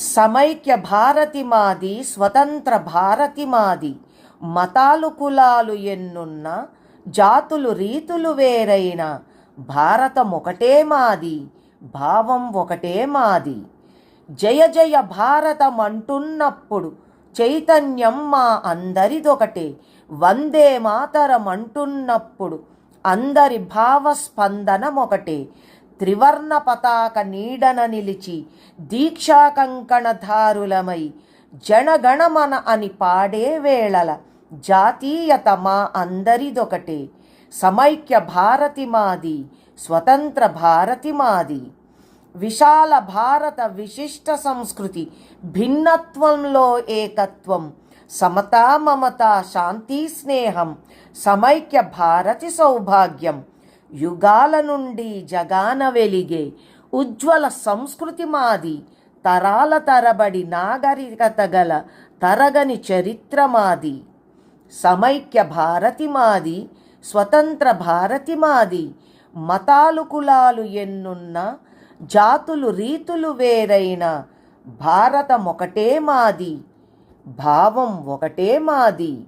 సమైక్య భారతి మాది స్వతంత్ర భారతి మాది మతాలు కులాలు ఎన్నున్న జాతులు రీతులు వేరైన భారతం ఒకటే మాది భావం ఒకటే మాది జయ జయ భారతం అంటున్నప్పుడు చైతన్యం మా అందరిదొకటే. వందే మాతరం అంటున్నప్పుడు అందరి భావస్పందనం ఒకటే త్రివర్ణ పతాక నీడన నిలిచి దీక్షా కంకణధారులమై జనగణమన అని పాడే వేళల జాతీయత మా అందరిదొకటే. సమైక్య భారతి మాది స్వతంత్ర భారతి మాది. విశాల భారత విశిష్ట సంస్కృతి భిన్నత్వంలో ఏకత్వం సమతా మమత శాంతి స్నేహం సమైక్య భారతి సౌభాగ్యం యుగాల నుండి జగాన వెలిగే ఉజ్వల సంస్కృతి మాది. తరాల తరబడి నాగరికత గల తరగని చరిత్ర మాది. సమైక్య భారతి మాది స్వతంత్ర భారతి మాది. మతాలు కులాలు ఎన్నున్న జాతులు రీతులు వేరైన భారతం ఒకటే మాది. భావం ఒకటే మాది.